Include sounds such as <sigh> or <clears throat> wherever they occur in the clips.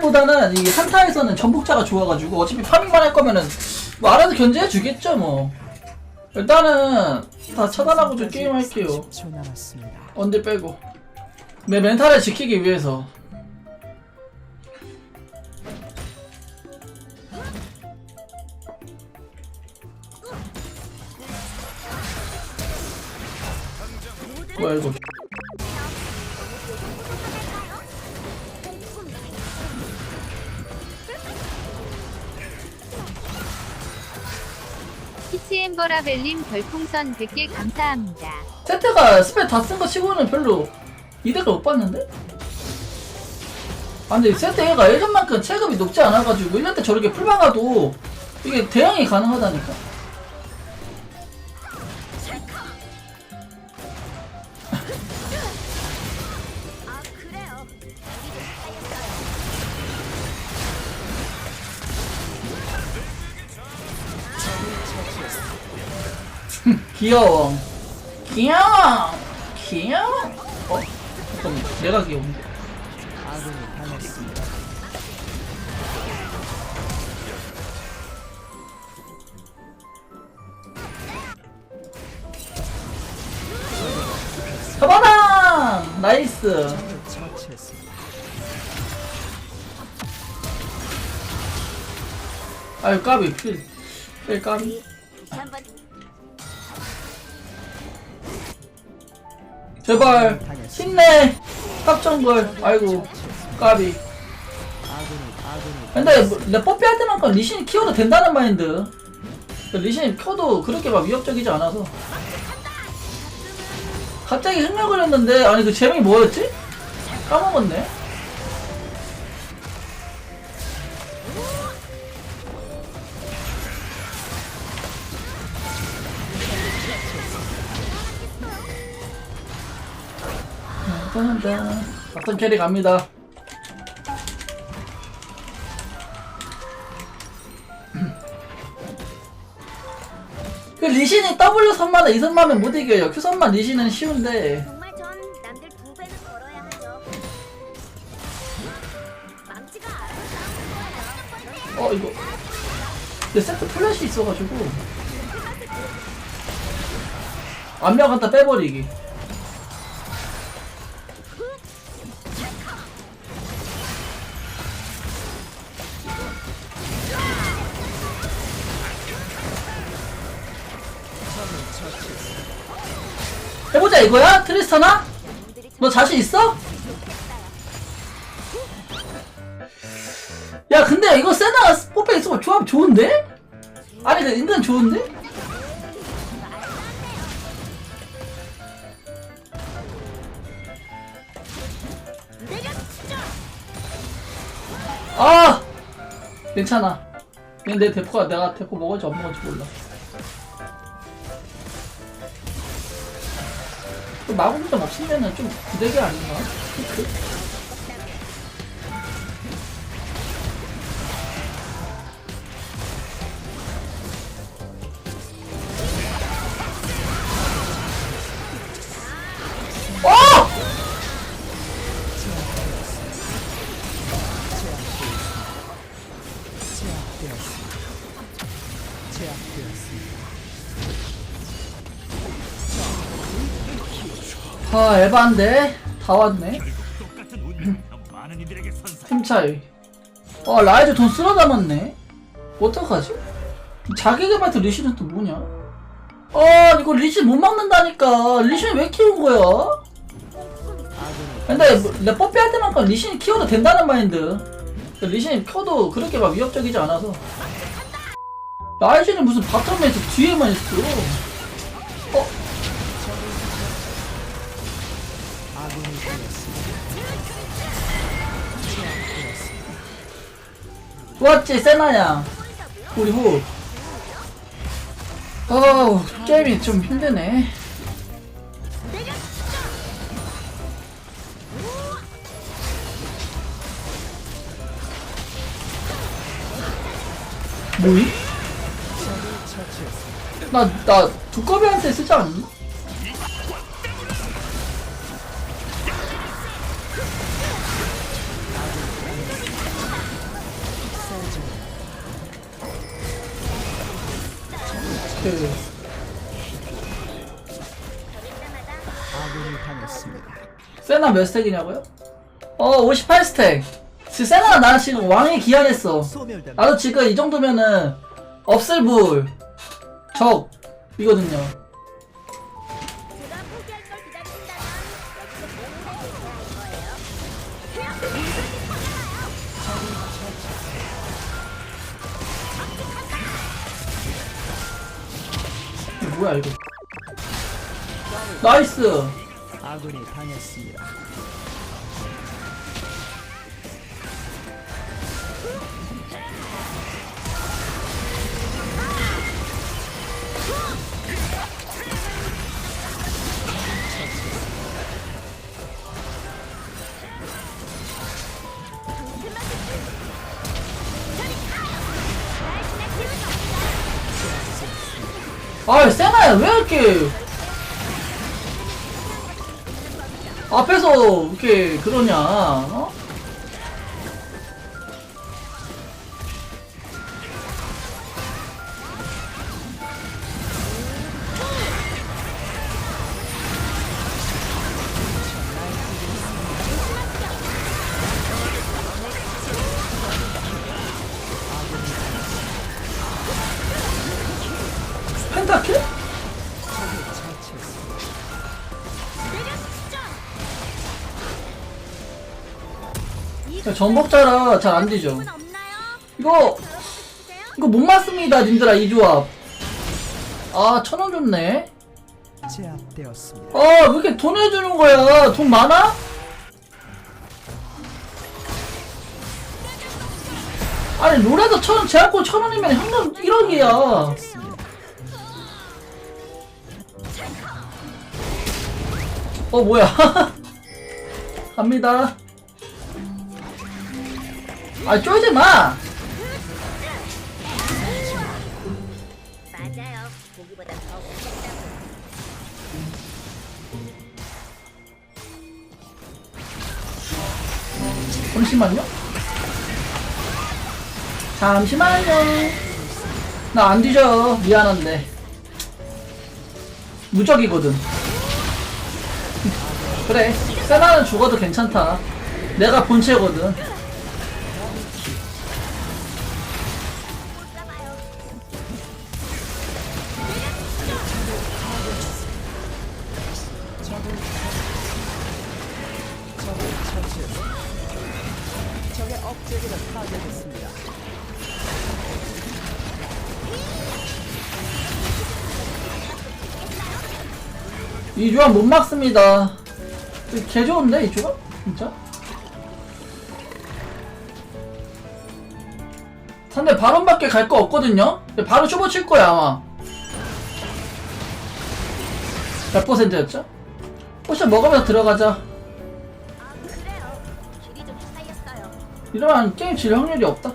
디바일보다는 이 한타에서는 전복자가 좋아가지고 어차피 파밍만 할 거면은 뭐 알아서 견제해 주겠죠 뭐. 일단은 다 차단하고 좀 게임 할게요. 10초 남았습니다. 언제 빼고. 내 멘탈을 지키기 위해서. 뭐야 이거 피치엠버라벨님 별풍선 100개 감사합니다. 세트가 스펙 다쓴 거 치고는 별로 이득을 못 봤는데? 아 근데 세트 얘가 예전만큼 체급이 높지 않아가지고 1년 때 저렇게 풀박아도 이게 대응이 가능하다니까 귀여워. 귀여워. 귀여워. 어? 잠깐만. 내가 귀여운데. 잡아라 나이스. 아유 까비. 필, 필 까비 제발 힘내. 탑정글 아이고 까비. 근데 뭐, 내 뽀삐 할 때만큼 리신 키워도 된다는 마인드. 리신 켜도 그렇게 막 위협적이지 않아서. 갑자기 흥얼거렸는데 아니 그 제목이 뭐였지? 까먹었네 짠짠 바텀 캐리 갑니다 <clears throat> 그 리신이 W 선만은 2 선만은 못 이겨요. Q 선만 리신은 쉬운데. 정말 전 남들 두 배는 걸어야 하죠. 망치가 알아서 싸우는 거예요. 어 이거. 근데 세트 플래시 있어가지고. 안면 갖다 빼버리기. 이거야? 트리스타나? 너 자신 있어? 야 근데 이거 세나가 뽀빼 있으면 조합 좋은데? 아니 그 인간 좋은데? 아 괜찮아 근데 내 대포가 내가 대포 먹을지 안 먹을지 몰라 또 마구점 없으면은 좀 부대기 아닌가? 아 에반데 다 왔네 <clears throat> 팀 차이 아 라이즈 돈 쓸어 담았네 어떡하지? 자기 개발트 리신은 또 뭐냐? 아 이거 리신 못 막는다니까 리신 왜 키운 거야? 근데 뭐, 내 뽀삐 할 때만큼 리신 키워도 된다는 마인드 리신 켜도 그렇게 막 위협적이지 않아서 라이즈는 무슨 바텀에서 뒤에만 있어 어? 좋았지 세나야 우리 후 어우 게임이 좀 힘드네 뭐이? 처치했습니다. 나, 나 두꺼비한테 쓰지 않니? 때마다 아군이 당했습니다. 세나 몇 스택이냐고요? 어 58스택 지금 세나가 나 지금 왕에 기한했어. 나도 지금 이 정도면은 없을 불 적 이거든요 뭐야 이거 나이스 아군이 당했습니다. 아 세나야 왜 이렇게 앞에서 이렇게 그러냐 어? 전복자라 잘 안 되죠? 이거. 이거 못 맞습니다 님들아 이 조합 아 천 원 줬네 제압되었습니다. 아 왜 이렇게 돈 해주는 거야 돈 많아? 아니 롤에서 천 원 제압고 천 원이면 현금 1억이야 어 뭐야 <laughs> 갑니다 아 쫄지 마 맞아요. 보기보다 더 무섭다고. 잠시만요. 잠시만요. 나 안 뒤져. 미안한데. 무적이거든. 그래. 세나는 죽어도 괜찮다. 내가 본체거든. 이 조합 못 막습니다. 개 좋은데, 이 조합? 진짜? 상대 바론밖에 갈 거 없거든요? 바로 쇼버 칠 거야, 아마. 몇 퍼센트였죠? 포션 먹으면서 들어가자. 이러면 게임 질 확률이 없다.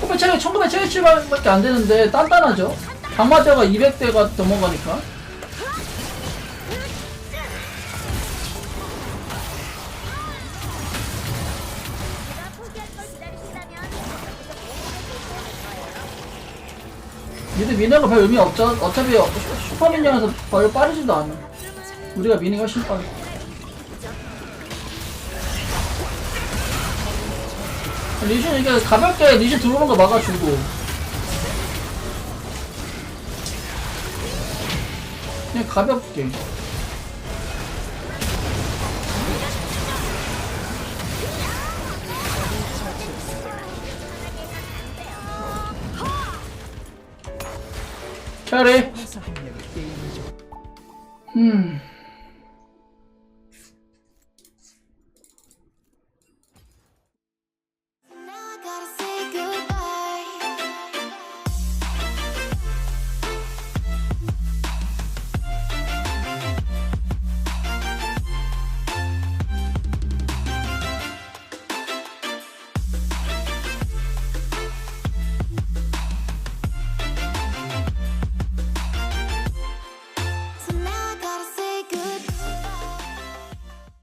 코페 체력 1977밖에 안 되는데 단단하죠? 강마대가 200대가 넘어가니까. 미는 거별 의미 없죠? 어차피 슈- 슈퍼민영에서 별로 빠르지도 않아. 우리가 게 훨씬 빠르. 리신 이게 가볍게 리신 들어오는 거 막아주고. 그냥 가볍게. 게임이죠. 음.